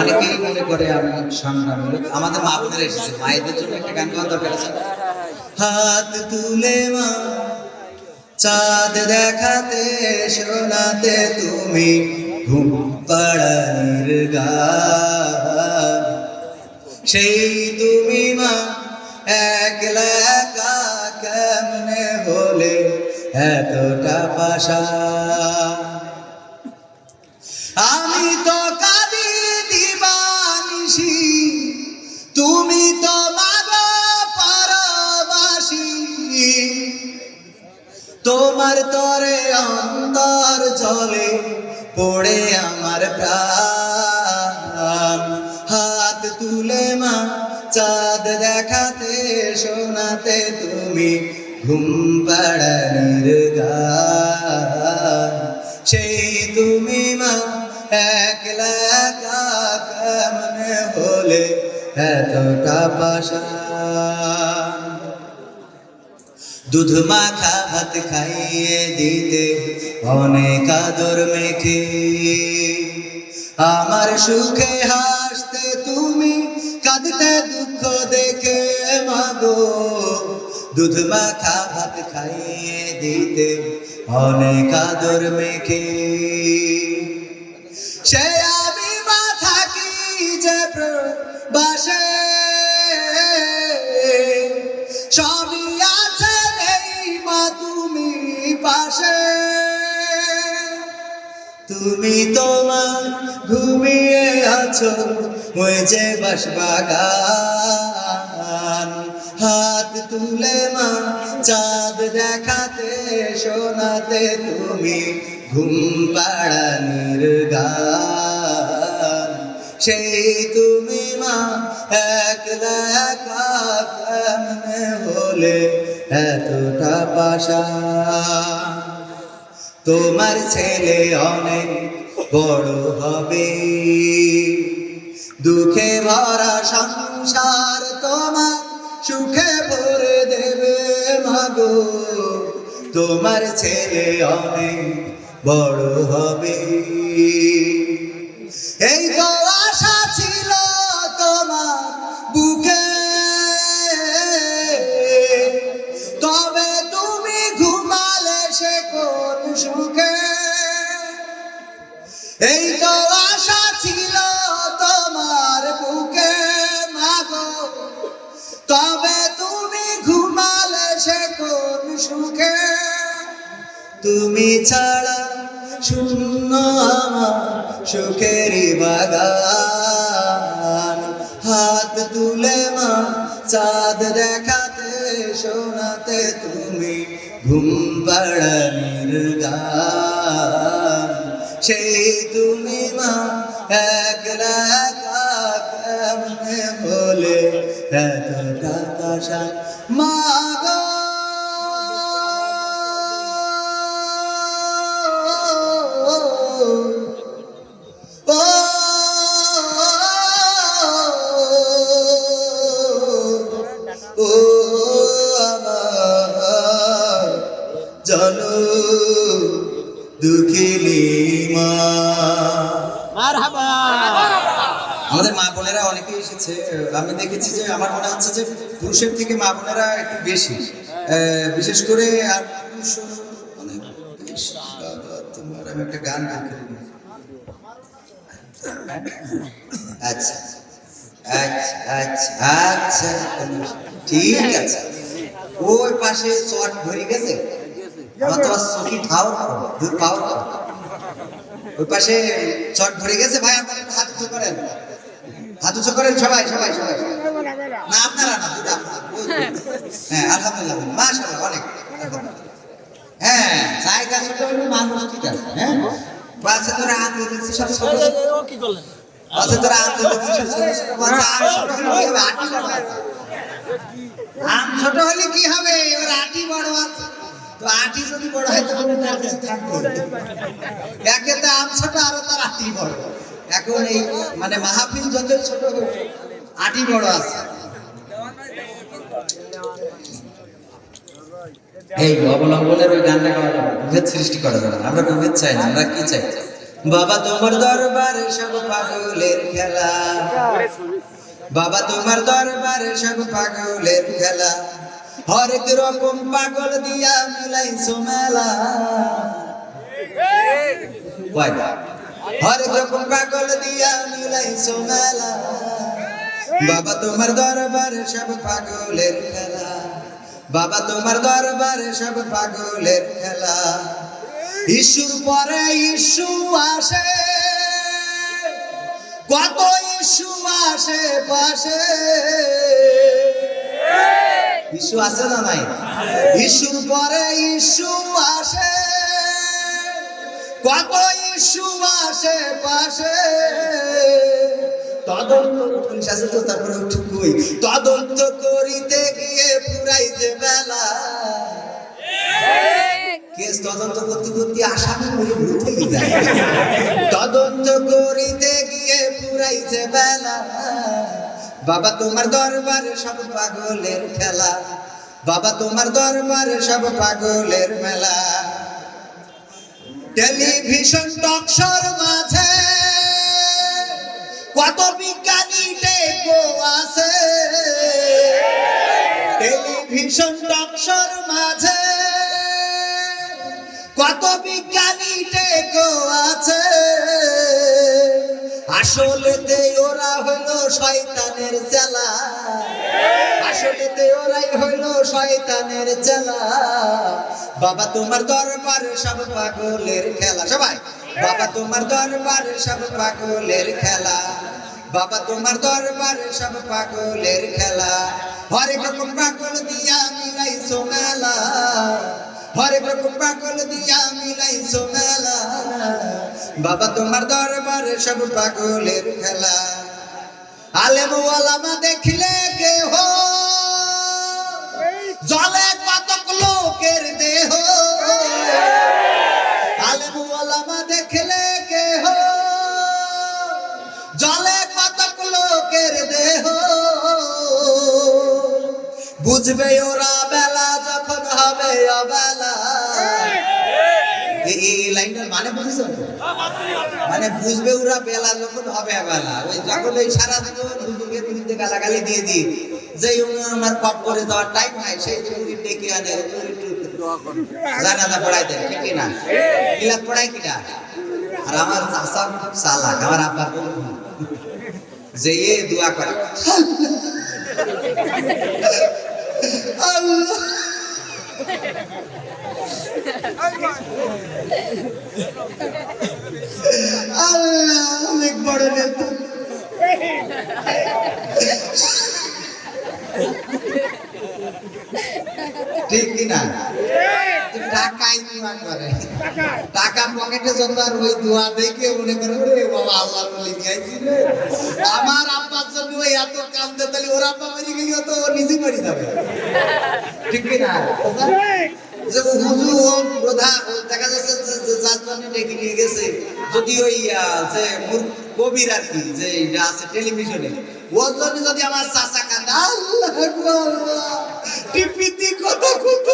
অনেকেই মনে করে আমি সংগ্রামী আমাদের মা বোনেরা এসেছে। মায়েদের জন্য একটা গান দরকার আছে। হাত তুলে মা, চাঁদ দেখাতে, শোনাতে তুমি ঘুম পাড়ানির সেই তুমি মা, একলা একা কেমনে হলে এতটা পাশা? আমি তো কাঁদি দিবানিসি তুমি তো মাগো পরবাসী। তোমার তরে অন্তর জলে পড়ে আমার প্রাণ। হাত তুলে মা, চাঁদ দেখাতে, শোনাতে তুমি ঘুম পাড়ানির গান সেই তুমি মা একলা একা কেমনে হলে এতটা পাশা দুধ মাখা ভাত খাইয়ে দিতে অনেক আদর মেখে। আমার সুখে হাসতে তুমি কাঁদতে দুঃখ দেখে, মাগো। দুধ মাখা ভাত খাইয়ে দিতে অনেক আদর মেখে। সে আমি মা থাকি যে বাসে সবই আছে নেই মা, তুমি পাশে। তুমি তোমার ঘুমিয়ে আছো, ওই যে বাসবাগান হাত তুলে মা, চাঁদ দেখাতে, শোনাতে তুমি ঘুম পাড়ানির গান সেই তুমি মা, একলা একা হলে এতটা পাশা তোমার ছেলে অনেক বড় হবে। দুঃখে ভরা সংসার তোমার সুখে ভরে দেবে মাগো। তোমার ছেলে অনেক বড় হবে। এই তো আশা ছিল তোমার বুকে। তবে তুমি ঘুমালে সে কোন সুখে? এই তো আশা ছিল তোমার বুকে, মাগো। তবে তুমি ঘুমালে সে কোন সুখে? তুমি ছাড়া শূন্য সুখেরই বাগান। হাত তুলে মা, চাঁদ দেখাতে, শোনাতে তুমি ঘুম পাড়ানির গান সেই তুমি মা, একলা একা কেমনে বলে এতটা পাশা দুঃখিনী মা। আমাদের মা বোনেরা অনেকে এসেছে আমি দেখেছি যে আমার মনে হচ্ছে যে পুরুষের থেকে মা বোনেরা একটু বেশি। বিশেষ করে আর পুরুষ অনেক তোমার আমি একটা গান বের আচ্ছা আচ্ছা আচ্ছা আচ্ছা ঠিক আছে। ওই পাশে চট ভরে গেছে? আমার তো খাও ওই পাশে চট ভরে গেছে ভাই আপনারা একটু হাত উঁচু করেন। হাত উঁচু করেন সবাই সবাই সবাই। না আপনারা না ওই। হ্যাঁ আলহামদুলিল্লাহ মাশাআল্লাহ অনেক। হ্যাঁ জায়গা ছোট হলে মানুষ ঠিক আছে হ্যাঁ? বাচ্চা তোরা হাত দেখছি সব ছোট ছোট। আচ্ছা তোরা আম তো দেখছিস ছোট ছোট। বাচ্চা আম ছোট হলে কি হবে? আটি বড় আছে। আম ছোট হলে কি হবে? এবার আটি বড় আছে। তো আটি যদি বড় হয় তাহলে তার কিছু থাকবে। একে তো আম ছোট, আরও তার আটি বড়। এখন এই মানে মাহফিল যতই ছোট হোক, আটি বড় আছে। এই অবলম্বনের ওই গানটা গাওয়া যাবে। বিভেদ সৃষ্টি করা যাবে। আমরা বিভেদ চাই না, আমরা কি চাই? বাবা, তোমার দরবারে সব পাগলের খেলা। বাবা, তোমার দরবারে সব পাগলের খেলা। হরেক রকম পাগল দিয়া মিলাইছো মেলা। হরেক রকম পাগল দিয়া মিলাইছো মেলা। বাবা তোমার দরবারে সব পাগলের খেলা। বাবা তোমার দরবারে সব পাগলের খেলা। ইস্যুর পরে ইস্যু আসে, কত ইস্যু আসে পাশে। ইস্যু আছে না নাই? ইস্যুর পরে ইস্যু আসে। কত ইস্যু আসে পাশে। তদন্ত পুলিশ আছে তো তারপরে একটু তদন্ত করিতে গিয়ে পুরাই যে বেলা। কেস তদন্ত করতে করতে আসামি হয়ে যায়। তদন্ত করিতে গিয়ে পুরাইছে বেলা। বাবা তোমার দরবারে সব পাগলের খেলা। বাবা তোমার দরবারে সব পাগলের মেলা। টেলিভিশন টকশোর মাঝে কত বিজ্ঞানী টেকো আছে। টেলিভিশন টকশোর মাঝে কত বিজ্ঞানী আসলেতে ওরা হলো শয়তানের চেলা। আসলেতে ওরাই হইল শয়তানের চেলা। বাবা তোমার দরবারে সব পাগলের খেলা। সবাই। বাবা তোমার দরবারে সব পাগলের খেলা। বাবা তোমার দরবারে সব পাগলের খেলা। হরেক রকম পাগল দিয়া মিলাইছো মেলা। হরেক পাগল দিয়া মিলাইছো মেলা। বাবা তোমার দরবারে সব পাগলের খেলা। আলেম ওয়ালামা দেখলে কে হো জলে কতক লোকের দেহ? আলেম ওয়ালামা দেখলে কে হো জলে কতক লোকের দেহ? বুঝবে ওরা বেলা মানে মানে বুঝবে ওরা বেলা যখন হবে বেলা। ওই যখন ওই সারা হুজুরকে গালাগালি দিয়ে দিই যে আমার পাপ করে দেওয়ার টাইম হয় সেই হুজুরি ডেকে আনে জানাজা পড়াই দেয়, ঠিক না কিলাপ পড়াই কিনা? আর আমার চাষা খুব আমার আব্বার বন্ধু। যে দোয়া করে। আল্লাহ। আল্লাহ অনেক বড় নেতা। ঠিক কিনা? টাকাই দোয়া করে? টাকা পকেটে যত আর ওই দোয়া দেখে মনে করে ওরে বাবা, আল্লাহ বলি রে। আমার আব্বার জন্য ওই এত কান্দে, তাহলে ওর আব্বা মরে গেলেও তো নিজে মরে যাবে। ঠিক কিনা? যে প্রধান ও দেখা যাচ্ছে যে- যার জন্য ডেকে নিয়ে গেছে। যদি ওই যে কবির আর কি, যে এটা আছে টেলিভিশনে ওর জন্য যদি আমার চাচা কান্দে টিপিতি কত কত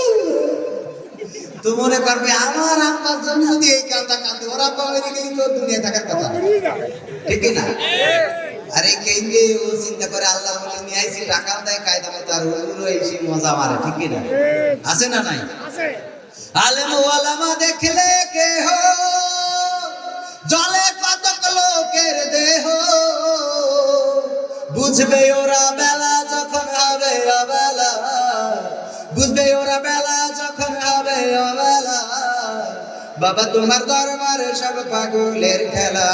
তো মনে করবে আমার আব্বার জন্য যদি এই কান্দা কান্দে ওর আব্বা মেরে গেলে তো দুনিয়া থাকার কথা। ঠিক না? আরে কেন্দ্রে ও চিন্তা করে আল্লাহ বলে নিয়ে আইছি টাকা দেয় কায়দা মতো আর ওগুলো এসে মজা মারে ঠিক না? আছে না নাই? আলেম ওয়ালামা দেখলে কে হো জলে কতক লোকের দেহ। বুঝবে ওরা বেলা যখন হবে অবেলা বুঝবে ওরা বেলা যখন হবে অবেলা। বাবা তোমার দরবারে সব পাগলের খেলা।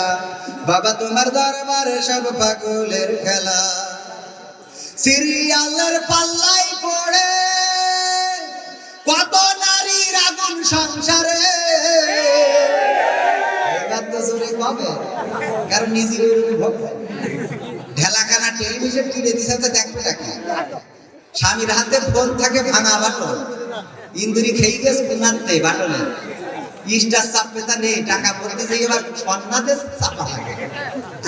বাবা তোমার দরবারে সব পাগলের খেলা। সিরিয়ালের পাল্লাই পড়ে কত নারীর আগুন সংসারে। কবে? কারণ নিজে ঢেলাখানা টেলিভিশন কিনে দিছে তো দেখবে নাকি স্বামীর হাতে ফোন থাকে, ভাঙা বাটন। ইন্দুরি খেয়ে গেছে নাতে বাটনে। ইস্টার চাপে তা নেই, টাকা পড়তে যে এবার সন্নাতে চাপা থাকে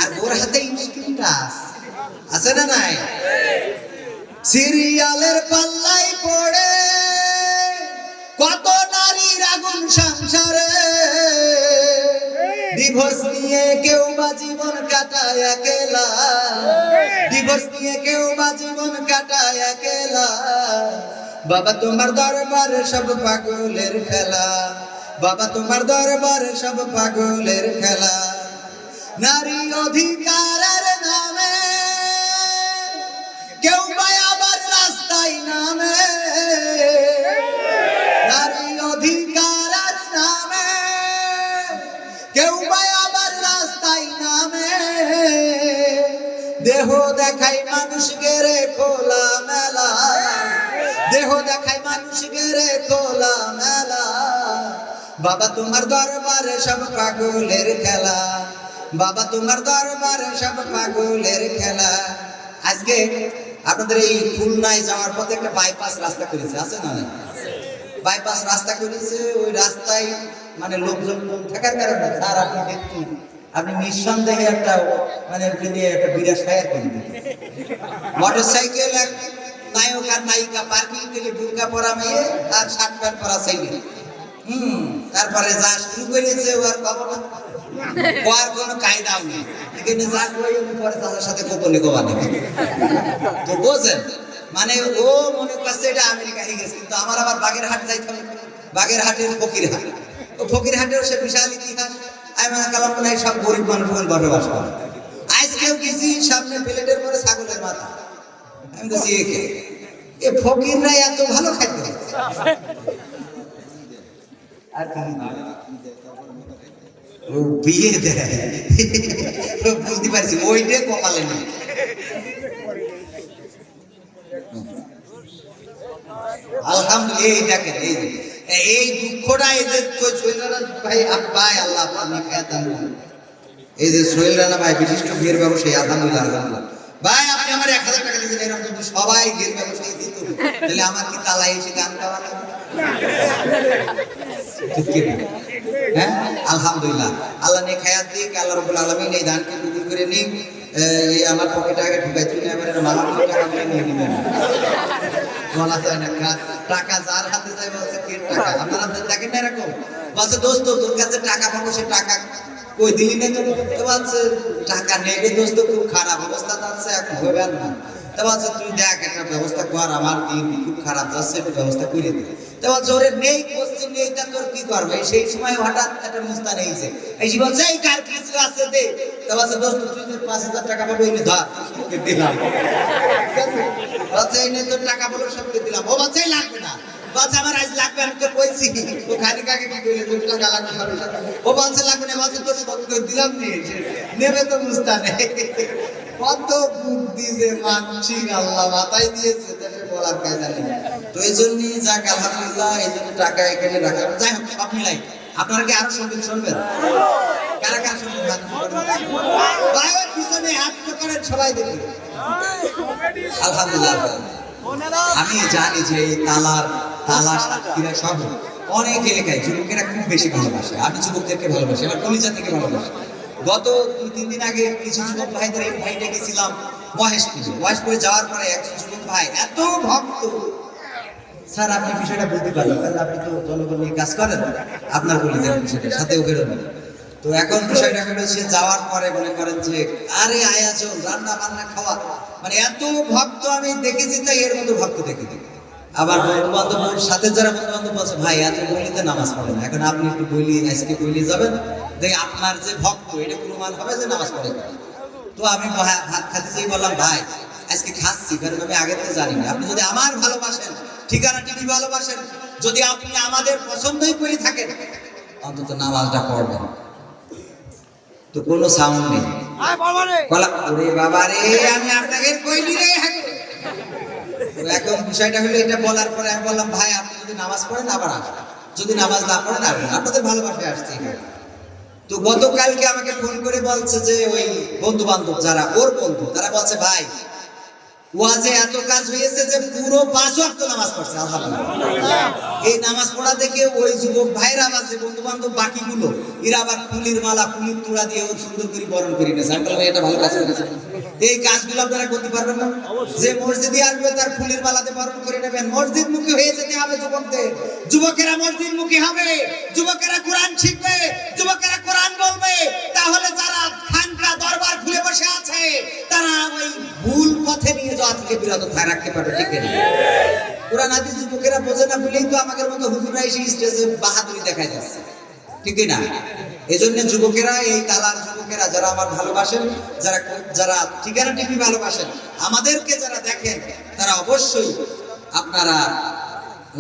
আর ওর হাতে স্ক্রিনটা আছে। না নাই? সিরিয়ালের পাল্লাই পড়ে, কত নারীর আগুন সংসারে। ডিভোর্স নিয়ে কেউ বা জীবন কাটায় একেলা। ডিভোর্স নিয়ে কেউ বা জীবন কাটায় একেলা। বাবা, তোমার দরবারে সব পাগলের খেলা। বাবা তোমার দরবারে সব পাগলের খেলা। নারী অধিকারের নামে। কেউ আবার রাস্তায় নামে। নারী অধিকারের নামে। কেউ আবার রাস্তায় নামে। দেহ দেখাই মানুষ গেরে খোলা মেলা দেহ দেখাই মানুষ গেরে খোলা মেলা বাবা তোমার দরবারে সব পাগলের খেলা। বাবা তোমার দরবারে সব পাগলের খেলা। আজকে আপনাদের এই খুলনায় যাওয়ার পথে একটা বাইপাস রাস্তা করেছে, আছে না বাইপাস রাস্তা করেছে, ওই রাস্তায় মানে লোকজন কম থাকার কারণে স্যার আপনি দেখুন, আপনি নিঃসন্দেহে একটা মানে একটা বিরাট ফায়ার করে মোটর সাইকেল নায়ক আর নায়িকা পার্কিং থেকে বুর্কা পরা মেয়ে আর শার্ট প্যান্ট পরা সাইকেল তারপরে যা শুরু করেছে ও আর খবর না। কোনো কায়দাও নেই। এখানে যা আমি পরে তাদের সাথে গোপনে গোপনে তো বোঝেন মানে ও মনে করছে এটা আমেরিকা হয়ে গেছে, কিন্তু আমার আবার বাগেরহাট যাইতে হবে। বাগেরহাটের ফকিরহাট। ও ফকিরহাটের সে বিশাল ইতিহাস। আমি মনে করলাম মনে হয় সব গরিব মানুষ বসবাস করে। আজকেও গেছি, সামনে প্লেটের পরে ছাগলের মাথা। আমি বলছি একে এ ফকিররা এত ভালো খাদ্য বিয়ে দেয়। বুঝতে পারছি, ওইটাই কপালে নেই। আলহামদুলিল্লাহ দেখেন, এই এই দুঃখটা এই যে ভাই ভাই আল্লাহ আপনি খায়াত এই যে সোহেল ভাই, বিশিষ্ট বিয়ের ব্যবসায়ী, আলহামদুলিল্লাহ আলহামদুলিল্লাহ। ভাই, আপনি আমার এক হাজার টাকা দিয়েছেন, এরকম যদি সবাই বিয়ের ব্যবসায়ী দিত, তাহলে আমার কি তালাই এসে ঠিক হ্যাঁ? আলহামদুলিল্লাহ। আল্লাহ দিক, আল্লাহ রবুল আলমিন এই কবুল করে এই আমার পকেটে আগে ঢুকাই টাকা নিয়ে বলা যায় না টাকা যার হাতে যায় বলছে কে টাকা? আপনারা তো দেখেন না এরকম। বলছে, দোস্ত, তোর কাছে টাকা পাবো, সে টাকা কই দিলি না তো বলছে, টাকা নেবে দোস্ত, খুব খারাপ অবস্থা যাচ্ছে এখন হবেন না। তো বলছে, তুই দেখ, একটা ব্যবস্থা কর, আমার দিন খুব খারাপ যাচ্ছে, একটু ব্যবস্থা করে দে। তো বলছে ওরে নেই কোশ্চিন নেই তোর কি করবে? সেই সময় হঠাৎ একটা মুস্তান এইছে এই যে বলছে কার কিছু আছে দে? তো বলছে, দোস্ত, তুই পাঁচ হাজার টাকা পাবো এনে ধর দিলাম। বলছে, এই নে, তোর টাকা বলো, সবকে দিলাম। ও বলছে, এই লাগবে না। বলছে, আমার আজ লাগবে, আমি তো কইছি ও খালি কাকে কি কইলে, তোর টাকা লাগবে ও বলছে, লাগবে না। বলছে, তোর সত্য দিলাম নিয়ে নেবে তো মুস্তানে। কত বুদ্ধি যে আল্লাহ মাথায় দিয়েছে বলার কায়দা নেই। তো এই যাক, আলহামদুলিল্লাহ, এই জন্য টাকা এখানে রাখা। যাই হোক সব কি আরও সংগীত শুনবেন? কারা ওই পিছনে হাত আলহামদুলিল্লাহ আমি জানি যে এই তালার, তালা সাতক্ষীরা সহ অনেক এলাকায় যুবকেরা খুব বেশি ভালোবাসে। আমি যুবকদেরকে ভালোবাসি, আমার কলিজা থেকে ভালোবাসি। গত দুই, তিন দিন আগে কিছু যুবক ভাইদের ভাইটা গেছিলাম মহেশপুরে। মহেশপুরে যাওয়ার পরে একজন যুবক ভাই এত ভক্ত। স্যার, আপনি বিষয়টা বুঝতে পারলেন কারণ আপনি তো জনগণ নিয়ে কাজ করেন, আপনার বলে দেন বিষয়টা, সাথেও বেরোবেন তো এখন বিষয়টা হলো, সে যাওয়ার পরে মনে করেন যে, আরে আয়োজন রান্না বান্না খাওয়া মানে এত ভক্ত আমি দেখেছি, তাই এর মতো ভক্ত দেখেছি আবার বন্ধু বান্ধবের সাথে যারা বন্ধু বান্ধব বলছে ভাই এত বইলিতে নামাজ পড়ে না। এখন আপনি একটু বইলি আজকে বইলি যাবেন দেখ আপনার যে ভক্ত এটা প্রমাণ হবে যে নামাজ পড়ে তো আমি ভাত খাতে যেই বললাম ভাই আজকে খাচ্ছি কারণ আমি আগে তো জানি না। আপনি যদি আমার ভালোবাসেন ঠিকানা টিভি ভালোবাসেন? যদি আপনি আমাদের পছন্দই করে থাকেন অন্তত নামাজটা পড়বেন। তো কোনো সাউন্ড নেই। কলা ওরে বাবা রে আমি আপনাকে কইলি রে তো এখন বিষয়টা হলো এটা বলার পরে আমি বললাম, ভাই, আপনি যদি নামাজ পড়েন, আবার আসবেন যদি নামাজ না পড়েন আসবেন আপনাদের ভালোবাসায় আসছি তো গতকালকে আমাকে ফোন করে বলছে যে ওই বন্ধু বান্ধব যারা ওর বন্ধু, তারা বলছে, ভাই ওয়াজে এত কাজ হয়েছে যে পুরো পাঁচ ওয়াক্ত নামাজ পড়ছে আলহামদুলিল্লাহ। এই নামাজ পড়া দেখে ওই যুবক ভাইরা যে বন্ধু বান্ধব বাকিগুলো এরা আবার ফুলির মালা ফুলির তুড়া দিয়ে ওর সুন্দর করে বরণ করে নিয়েছে। আমি বললাম এটা ভালো কাজ করেছে। এই কাজগুলো আপনারা করতে পারবেন না। যে মসজিদে আসবে তার ফুলের মালাতে বরণ করে নেবেন। মসজিদ মুখী হয়ে যেতে হবে যুবকদের। যুবকেরা মসজিদ মুখী হবে। যুবকেরা কোরআন শিখবে। যুবকেরা কোরআন বলবে। তাহলে যারা খানকা দরবার খুলে বসে আছে, তারা ওই ভুল পথে নিয়ে যাওয়া থেকে বিরত রাখতে পারবে, ঠিক না? কোরআন আদি যুবকেরা বোঝে না, বলেই তো আমাদের মতো হুজুরা এসে স্টেজে বাহাদুরি দেখাই যাচ্ছে, ঠিক না? এই জন্য যুবকেরা, এই তালার যুবকেরা, যারা আমার ভালোবাসেন, যারা যারা ঠিকানা টিভি ভালোবাসেন, আমাদেরকে যারা দেখেন, তারা অবশ্যই আপনারা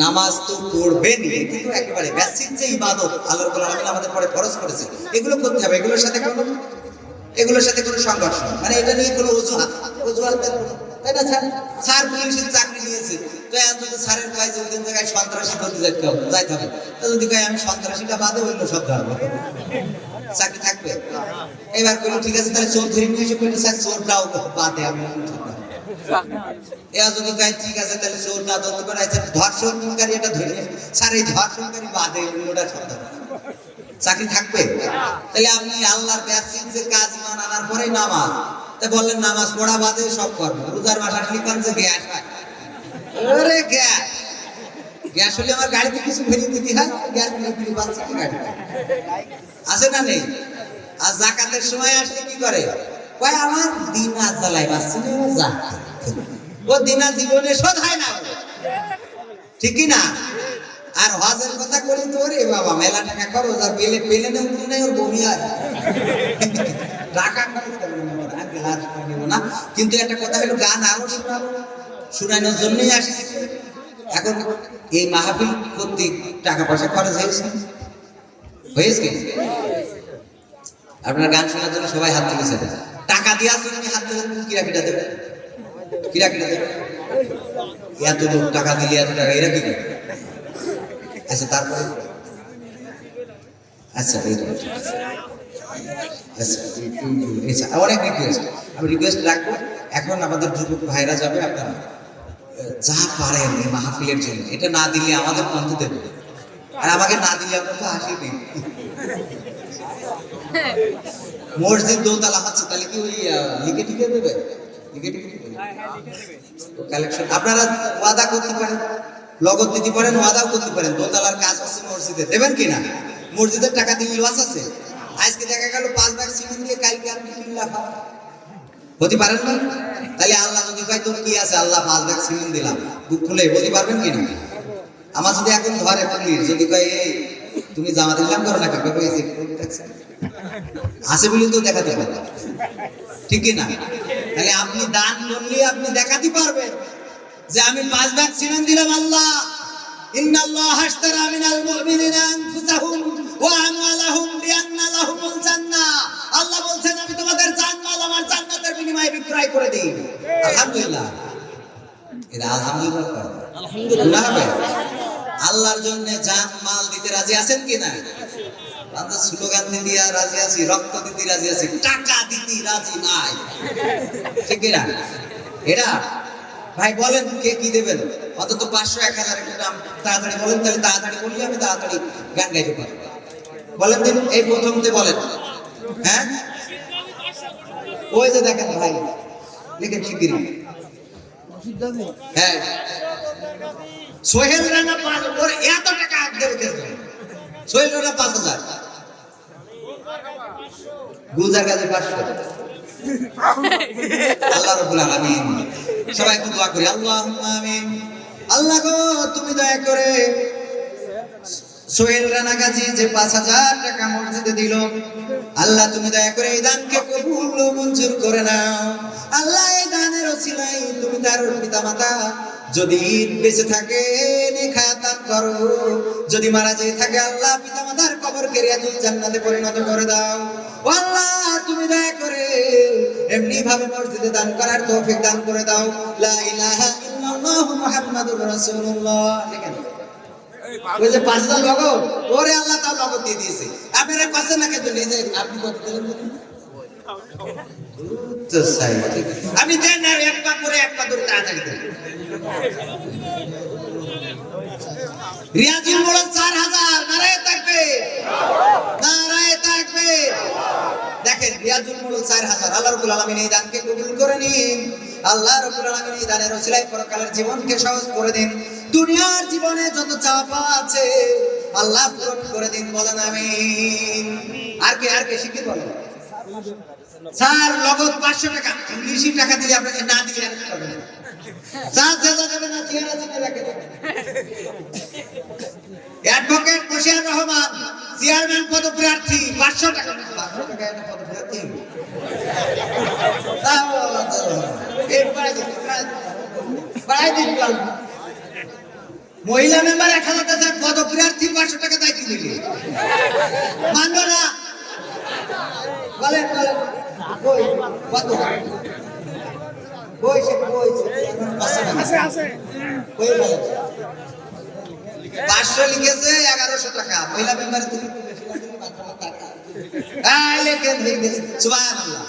নামাজ তো পড়বেনই, এটি তো একেবারে বেসিক যে ইবাদত, আল্লাহ আমাদের পরে খরচ করেছে, এগুলো করতে হবে, এগুলোর সাথে কোনো এগুলোর সাথে কোনো সংঘর্ষ। মানে এটা নিয়ে কোনো অজুহাত অজুহাত তাই না, স্যার? স্যার পুলিশের চাকরি নিয়েছে। তো যদি স্যারের কাজ ওই জায়গায় সন্ত্রাসী ধরতে যাইতে হবে যাইতে হবে। তো যদি কয়, আমি সন্ত্রাসীটা বাদে অন্য সব ধরবো চাকরি থাকবে? এবার বলল ঠিক আছে, তাহলে চোর ধরে নিয়ে এসে। বলল স্যার চোরটাও বাদে, আমি এরা যদি কয়, ঠিক আছে, তাহলে চোর না ধরতে পারে ধর্ষণকারী এটা ধরে স্যার, এই ধর্ষণকারী বাদে অন্যটা সব। চাকরি থাকবে? তাহলে আপনি আল্লাহর যে কাজ ইমান আনার পরেই নামাজ। তা বললেন, নামাজ পড়া বাদে সব করবে। রোজার মাস আসলে কান যে গ্যাস ওরে গ্যাস! গ্যাস হলে আমার গাড়িতে কিছু দিতে হয়, গ্যাস গাড়িতে। আছে না নেই? আর জাকাতের সময় আসলে কি করে? কয়, আমার দিন আজ জ্বালাই পাচ্ছি না ও দিনা জীবনে শোধ হয় না। ঠিকই না? আর হজের কথা করি তো রে বাবা, মেলা টাকা করো যা পেলে পেলে না উঠে নাই ওর বমি হয় টাকা না আর কিন্তু একটা কথা হলো, গান আরও শোনাবো। শোনানোর জন্যই আসি এখন এই মাহফিল কর্তৃক টাকা পয়সা খরচ হয়েছে। হয়েছে আপনার গান শোনার জন্য সবাই হাত তুলেছে। টাকা দেওয়ার জন্য হাত তুলে কিরা দেবে কিরা কিরা দেবে এত লোক টাকা দিলে এত টাকা, এরা কি করে? আচ্ছা তারপরে? আচ্ছা। আচ্ছা আচ্ছা, অনেক রিকোয়েস্ট আমি রিকোয়েস্ট রাখব। এখন আমাদের যুবক ভাইরা যাবে আপনারা যা পারেন এই মাহফিলের জন্য। এটা না দিলে আমাদের কন্ত দেবে। আর আমাকে না দিলে আমরা তো হাসি দিই। মসজিদ দোতলা হচ্ছে তাহলে কি ওই লিখে টিকে দেবে? লিখে টিকে দেবে? কালেকশন আপনারা ওয়াদা করতে পারেন। লগত দিতে পারেন, ওয়াদাও করতে পারেন। দোতলার কাজ আছে মসজিদে। দেবেন কি না? মসজিদের টাকা দিলে লস আছে? আজকে দেখা গেল পাঁচ লাখ সিমেন্ট দিয়ে কালকে আপনি তিন লাখ হতে পারেন না? তাহলে আল্লাহ যদি কয়, তোর কি আছে? আল্লাহ পাঁচ লাখ সিমেন্ট দিলাম। বুক খুলে বলতে পারবেন কি না? আমার যদি এখন ধরে পুলিশ যদি কয়, এই, তুমি জামাত ইসলাম করো নাকি কবে এই যে আছে বলে তো দেখাতে পারবে। ঠিক না? তাহলে আপনি দান করলে আপনি দেখাতে পারবেন। যে আমি পাঁচ ভাগ সিমেন্ট দিলাম আল্লাহ। ইন্নাল্লাহ হাশতারা মিনাল মুমিনিনা আনফুসাহুম ওয়া আমওয়ালাহুম বিআন্না লাহুমুল জান্নাহ আল্লাহ বলছেন আমি তোমাদের জানমাল আমার জান্নাতের বিনিময়ে বিক্রয় করে দিই। আলহামদুলিল্লাহ। এরা আলহামদুলিল্লাহ করে। আল্লাহর জন্য জান মাল দিতে রাজি আছেন কি না? স্লোগান দিতে রাজি আছি রক্ত দিতে রাজি আছি টাকা দিতে রাজি নাই। ঠিক না? এরা ভাই বলেন, কে কি দেবেন? অন্তত পাঁচশো, এক হাজার একটা দাম তাড়াতাড়ি বলেন, তাহলে তাড়াতাড়ি বললে আমি তাড়াতাড়ি গান গাইতে পারব। বলেন দিন এই প্রথমতে বলেন। হ্যাঁ? ওই যে দেখেন ভাই, লিখেন শিগগিরি হ্যাঁ। সোহেল রানা পাঁচ, ওর এত টাকা দেবে কেন সোহেল রানা পাঁচ হাজার। গুলজার কাছে পাঁচশো। আল্লাহ রাব্বুল আলামিন। সবাই দোয়া করি। আল্লাহ আমিন। আল্লাহ গো তুমি দয়া করে সোহেল রানা যে পাঁচ হাজার টাকা মসজিদে দিল, আল্লাহ তুমি দয়া করে এই দানকে কবুল মঞ্জুর করে নাও। আল্লাহ, এই দানের তুমি তার পিতা মাতা যদি বেঁচে থাকে করো। যদি মারা যেয়ে থাকে, আল্লাহ পিতা মাতার কবর কেরিয়াতুল জান্নাতে পরিণত করে দাও। আল্লাহ, তুমি দয়া করে এমনি ভাবে মসজিদে দান করার তৌফিক দান করে দাও। লা ইলাহা ইল্লাল্লাহু মুহাম্মাদুর রাসূলুল্লাহ। দেখেন। ওই পাঁচ হাজার ওরে আল্লাহ লগত দিয়ে দিয়েছে। না কেন আপনি কত দিলেন না, এক পা করে এক পা ধরে তাড়াতাড়ি রিয়াজুল চার হাজার, নারায় থাকবে। নারায় থাকবে। দেখেন, রিয়াজুল চার হাজার। আল্লাহ রবুল আলমিন এই দানকে কবুল করে নিন। আল্লাহ রবুল আলমিন এই দানের পরকালের জীবনকে সহজ করে দিন। দুনিয়ার জীবনে যত চাপা আছে আল্লাহ পূরণ করে দিন বলেন আমি আর কে আর কে শিখে বলেন স্যার নগদ পাঁচশো টাকা বেশি টাকা দিলে আপনাকে না রাখে অ্যাডভোকেট বশির রহমান চেয়ারম্যান পদপ্রার্থী পাঁচশো টাকা পাঁচশো টাকা পদপ্রার্থী। এই দিন, বাড়াই দিন, বাড়াই দিন, বাড়াই দিন। মহিলা মেম্বার এক হাজার টাকা পদপ্রার্থী পাঁচশো টাকা দায়িত্ব দিলে মানব না? বলেন পাঁচশো লিখেছে এগারোশো টাকা। মহিলা মেম্বার তুমি সুবহানাল্লাহ।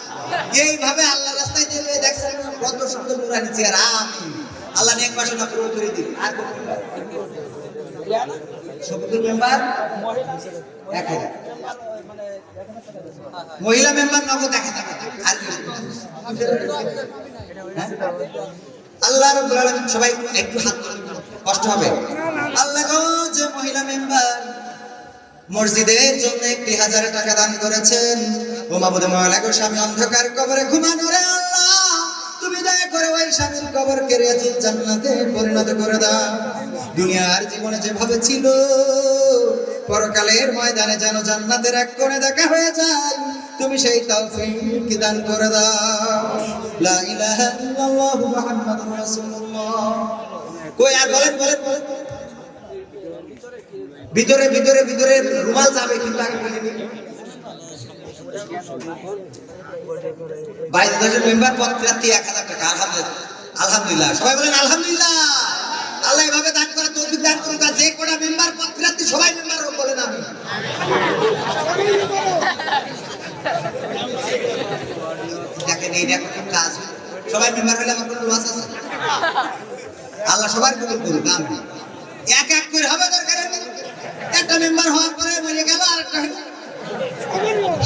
এইভাবে আল্লাহ রাস্তায় দেখছেন কত সুন্দর নুরানি চেয়ার আমি আল্লাহ নেক বাসনা পূরণ করে দিন আর কোন সবুজ মেম্বার? এক হাজার। মহিলা মেম্বার নগদ দেখা যাবে আর? হ্যাঁ? আল্লাহ সবাই একটু হাত কষ্ট হবে। আল্লাহ যে মহিলা মেম্বার মসজিদের জন্য একটি হাজার টাকা দান করেছেন। ও মাবুদ স্বামী অন্ধকার কবরে ঘুমানো ওই স্বামীর কবর কেড়ে জান্নাতে পরিণত করে দাও। দুনিয়ার জীবনে যেভাবে ছিল, পরকালের ময়দানে যেন জান্নাতের এক কোণে দেখা হয়ে যায়, তুমি সেই তৌফিক দান করে দাও। লা ইলাহা ইল্লাল্লাহু মুহাম্মাদুর রাসূলুল্লাহ। কই, আর বলেন বলেন ভিতরে ভিতরে ভিতরে রুমাল যাবে কিন্তু আগে বলে দিন বাইশ দশের মেম্বার পদ এক হাজার টাকা, আলহামদুলিল্লাহ। আলহামদুলিল্লাহ। সবাই বলেন আলহামদুলিল্লাহ। আল্লাহ এভাবে দান করে, তৌফিক দান করুন যে কটা মেম্বার পদ সবাই মেম্বার বলেন আমি। দেখেন, এই কি কাজ। সবাই মেম্বার হলে আমার কোনো লস আছে? আল্লাহ সবার কবুল করুক, আমি। এক এক করে হবে দরকার একটা মেম্বার হওয়ার পরে মরে গেল আর একটা?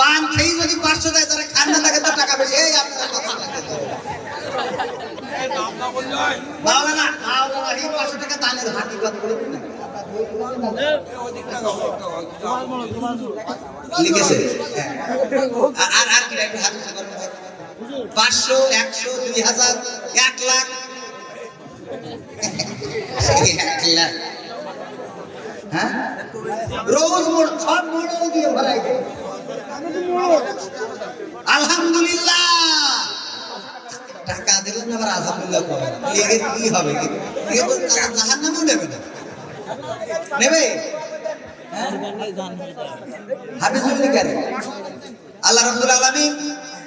পান খেয়ে যদি পাঁচশো দেয়, তাহলে খান না থাকে তো টাকা বেশি। এই, আপনারা কথা মাওলানা এই পাঁচশো টাকা হ্যাঁ। আর- আর আর কি একটু হাত উঁচু করেন ভাই। পাঁচশো, একশো, দুই হাজার, এক লাখ। এক লাখ। হ্যাঁ? রোজ সব মোড়ে দিয়ে ভরাই আলহামদুলিল্লাহ। টাকা দিলেন আবার আলহামদুলিল্লাহ লেগে কি হবে তো জাহান নামও নেবে না। নেবে? হ্যাঁ? হাফিজুল আল্লাহ রাব্বুল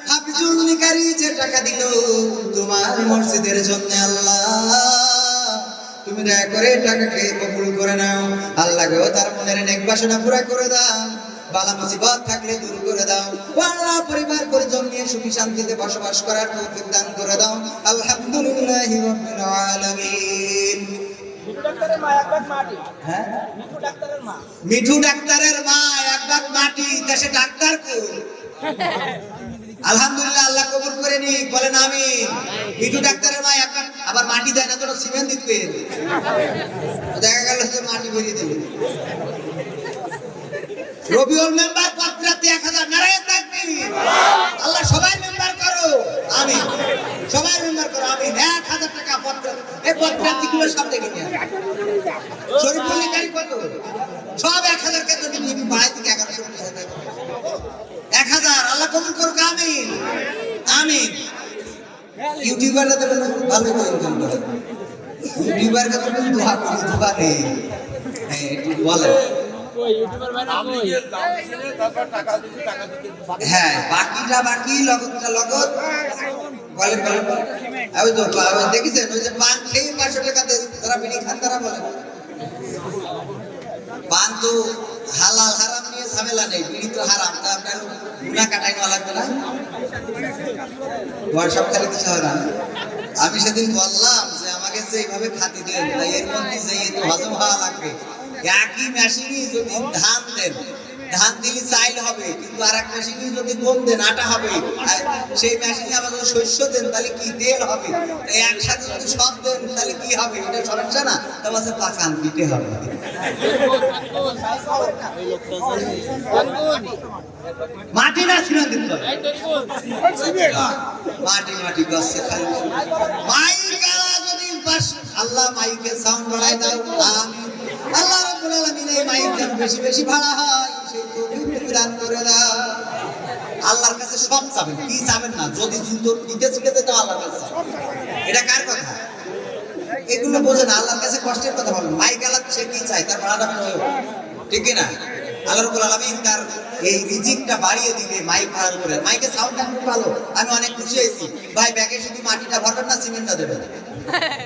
হাফিজুল যে টাকা দিল তোমার মসজিদের জন্য আল্লাহ। তুমি দয়া করে টাকাকে কবুল করে নাও। আল্লাহ তার মনের নেক বাসনা পুরা করে দাও। বালা মুসিবত থাকলে দূর করে দাও। আল্লাহ পরিবার পরিজন নিয়ে সুখী শান্তিতে বসবাস করার তৌফিক দান করে দাও। আলহামদুলিল্লাহি রাব্বিল আলামিন। হ্যাঁ? মিঠু ডাক্তারের মা। একবার মাটি, দেশে ডাক্তার কই আলহামদুলিল্লাহ, আল্লাহ কবুল করে নি বলেন আমি মিঠু ডাক্তারের মা আবার মাটি দেয় না তোরা সিমেন্ট দিতে দেখা গেল যে মাটি ভরিয়ে দিল। রবিউল মেম্বার পত্রাতে এক হাজার নারায় থাকবি। আল্লাহ সবাই মেম্বার করো আমি সবাই মেম্বার করো আমি এক হাজার টাকা পত্রাতে এই পত্রাতি গুলো সব দেখে নিয়ে আসো। শরীফুল নিকারি কত? সব এক হাজার নিবি বাড়াই থেকে এগারোশো এক হাজার আল্লাহ কবুল করুক আমিন। আমিন। ইউটিউবাররা তো ভালো ইনকাম করে ইউটিউবারকে তো দোয়া করি দোয়া নেই একটু হ্যাঁ বাকিটা বাকি লগতটা লগত বলেন বলেন ওই তো দেখেছেন? ওই যে পান খেয়ে পাঁচশো টাকা দেয়। তারা বিড়ি খান, তারা বলে। পান তো হালাল হারাম নিয়ে ঝামেলা নেই, বিড়ি তো হারাম, তা আপনার গুণা কাটাই নেওয়া লাগবে না। সব খালি কিছু হবে না। আমি সেদিন বললাম যে আমাকে যে এইভাবে খাতি দেন, তাই এর মধ্যে যে হজম হওয়া লাগবে, একই মেশিনই যদি ধান দেন ধান দিলে চাইল হবে, কিন্তু আর এক মেশিনই যদি গম দেন, আটা হবে সেই মেশিনে আবার যদি শস্য দেন, তাহলে কি তেল হবে? একসাথে যদি সব দেন, তাহলে কি হবে? এটা সমস্যা না। তোমার পাকান পিঠে হবে। মাটি না ছিল মাটি মাটি, গছে খালি মাইক যদি আল্লাহ মাইকে সাউন্ড বাড়াই দাও আমি আল্লাহ রাব্বুল আলামিন এই মাইক বেশি বেশি ভাড়া হয়। আল্লাহর কাছে সব চাবেন, কি চাবেন না? যদি জুতো দিতে শিখেতে তো আল্লাহর কাছে এটা কার কথা? এগুলো বোঝে না আল্লাহর কাছে কষ্টের কথা বলেন। মাইক সে কি ঠিক না আল্লাহ আলামিন তার এই রিজিকটা বাড়িয়ে দিবে, মাইক ভাড়ার উপরে মাইকের সাউন্ডটা খুব ভালো। আমি অনেক খুশি হয়েছি। ভাই, ব্যাগে শুধু মাটিটা ভরবেন না সিমেন্টটা দেবেন?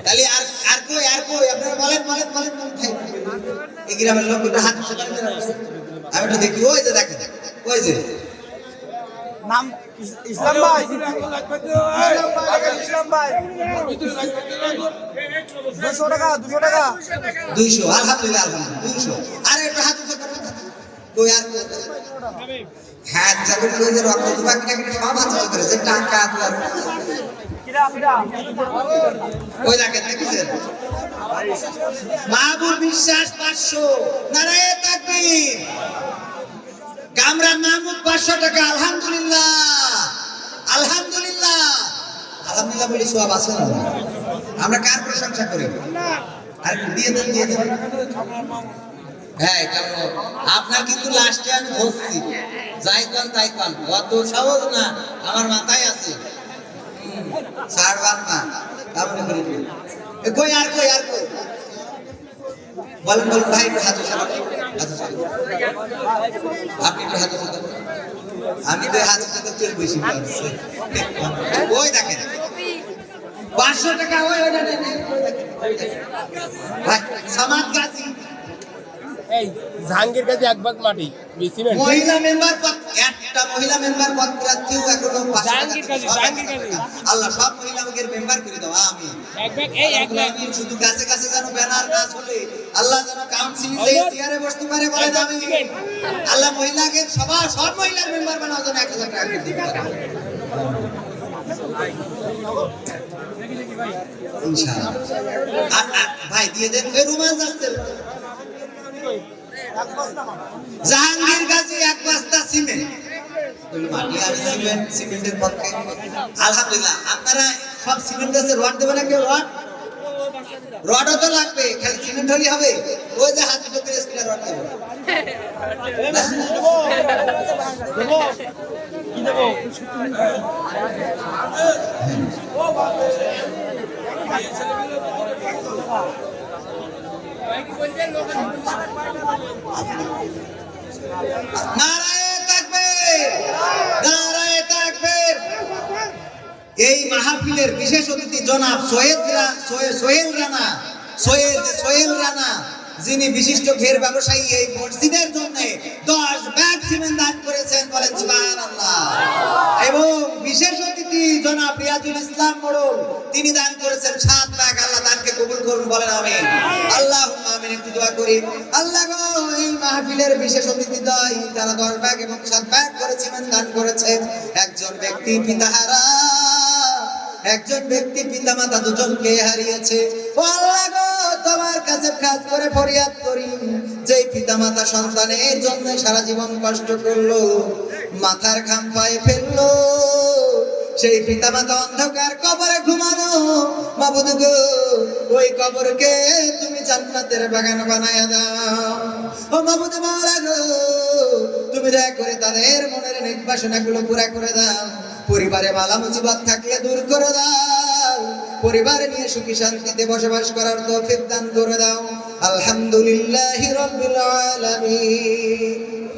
তাহলে আর আর কই আর কই? আপনারা বলেন বলেন বলেন এই গ্রামের লোক হাত। আমি একটু দেখি ওই যে দেখেন ওই যে। নাম ইসলাম ভাই। ইসলাম ভাই দুশো টাকা দুশো টাকা। দুইশো আলহামদুলিল্লাহ আলহামদুলিল্লাহ দুইশো। আর একটু হাত উঁচু করেন কই আর হ্যাঁ যখন রক্ত দুবা কিনা কিনা সব হাত উঁচু করে যে টাকা কিরা কিরা ওই দেখেন দেখেছেন? মাহবুব বিশ্বাস পাঁচশো, নারায় মাহমুদ পাঁচশো টাকা, আলহামদুলিল্লাহ। আলহামদুলিল্লাহ। আলহামদুলিল্লাহ বলি সব আছে না? আমরা কার প্রশংসা করি? আর দিয়ে দেন দিয়ে দেন। হ্যাঁ আপনার কিন্তু লাস্টে আমি ধরছি। যাই কন, তাই কন। অত সহজ না। আমার মাথায় আছে। আমি তো হাতে বেশি ওই দেখেন। পাঁচশো টাকা ওই ওই এই জাহাঙ্গীর কাছে এক ভাগ মাটি মহিলা মেম্বার একটা মহিলা মেম্বার পদ প্রার্থীও এখনও জাহাঙ্গীর সব জাহাঙ্গীর। টাকা। আল্লাহ সব মহিলাকে মেম্বার করে দাও আমি এক ভাগ এই এক ভাগ শুধু কাছে কাছে যেন ব্যানার না চলে আল্লাহ যেন কাউন্সিল চেয়ারে বসতে পারে বলে দাবি। আল্লাহ মহিলাকে সবার সব মহিলার মেম্বার বানাও যেন এক হাজার টাকা দিতে পারে। ইনশাআল্লাহ। ভাই দিয়ে দেন রোমান্স আসছে। জাহাঙ্গীর গাজী এক বস্তা সিমেন্ট। মাটি সিমেন্টের পক্ষে আলহামদুলিল্লাহ, আপনারা সব সিমেন্ট আছে রড দেবে না কেউ রড? রডও তো লাগবে, খালি সিমেন্ট হলেই হবে। ওই যে রড দেবো নারায়ে তাকবীর নারায়ে তাকবীর এই মাহফিলের বিশেষ অতিথি জনাব সৈয়দ- সোহেল রানা, সৈয়দ সোহেল রানা, যিনি বিশিষ্ট ঘের ব্যবসায়ী এই মসজিদের জন্য দশ ব্যাগ সিমেন্ট দান করেছেন বলেন এবং বিশেষ অতিথি জনাব রিয়াজুল ইসলাম মোড়ল, তিনি দান করেছেন সাত ব্যাগ, আল্লাহ দানকে কবুল করুন বলেন, আমিন। আল্লাহ আমিন একটু দোয়া করি। আল্লাহ গো, এই মাহফিলের বিশেষ অতিথি দয় তারা দশ ব্যাগ এবং সাত ব্যাগ করে সিমেন্ট দান করেছেন একজন ব্যক্তি পিতাহারা, একজন ব্যক্তি পিতামাতা দুজনকে হারিয়েছে। ও আল্লাহ গো, তোমার কাছে কাজ করে ফরিয়াদ করি যে পিতা মাতা সন্তানের জন্য সারা জীবন কষ্ট করল, মাথার খাম পায়ে ফেলল সেই পিতামাতা অন্ধকার কবরে ঘুমানো। মাবুদ গো, ওই কবরকে তুমি জান্নাতের বাগান বানায়া দাও। ও মাবুদ মাওলা গো, তুমি দয়া করে তাদের মনের নেক বাসনাগুলো পুরা করে দাও। পরিবারে মালা মুসিবত থাকলে দূর করে দাও। পরিবার নিয়ে সুখী শান্তিতে বসবাস করার তৌফিক দান করে দাও। আলহামদুলিল্লাহি